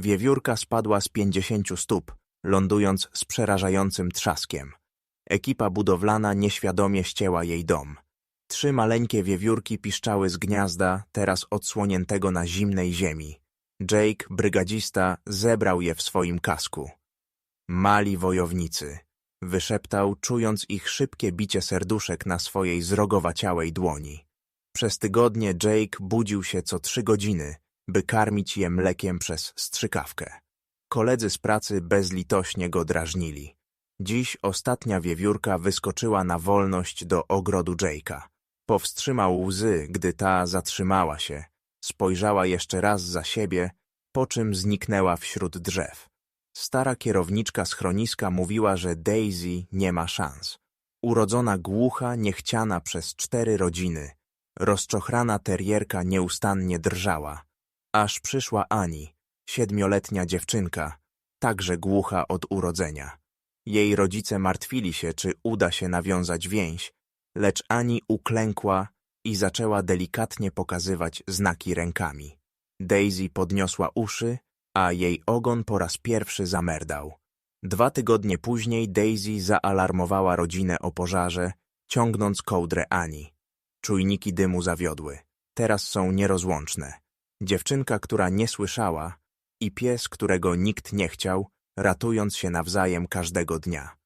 Wiewiórka spadła z pięćdziesięciu stóp, lądując z przerażającym trzaskiem. Ekipa budowlana nieświadomie ścięła jej dom. Trzy maleńkie wiewiórki piszczały z gniazda, teraz odsłoniętego na zimnej ziemi. Jake, brygadzista, zebrał je w swoim kasku. Mali wojownicy, wyszeptał, czując ich szybkie bicie serduszek na swojej zrogowaciałej dłoni. Przez tygodnie Jake budził się co trzy godziny, by karmić je mlekiem przez strzykawkę. Koledzy z pracy bezlitośnie go drażnili. Dziś ostatnia wiewiórka wyskoczyła na wolność do ogrodu Jake'a. Powstrzymał łzy, gdy ta zatrzymała się, spojrzała jeszcze raz za siebie, po czym zniknęła wśród drzew. Stara kierowniczka schroniska mówiła, że Daisy nie ma szans. Urodzona głucha, niechciana przez cztery rodziny. Rozczochrana terierka nieustannie drżała. Aż przyszła Ani, siedmioletnia dziewczynka, także głucha od urodzenia. Jej rodzice martwili się, czy uda się nawiązać więź, lecz Ani uklękła i zaczęła delikatnie pokazywać znaki rękami. Daisy podniosła uszy, a jej ogon po raz pierwszy zamerdał. Dwa tygodnie później Daisy zaalarmowała rodzinę o pożarze, ciągnąc kołdrę Ani. Czujniki dymu zawiodły. Teraz są nierozłączne. Dziewczynka, która nie słyszała i pies, którego nikt nie chciał, ratując się nawzajem każdego dnia.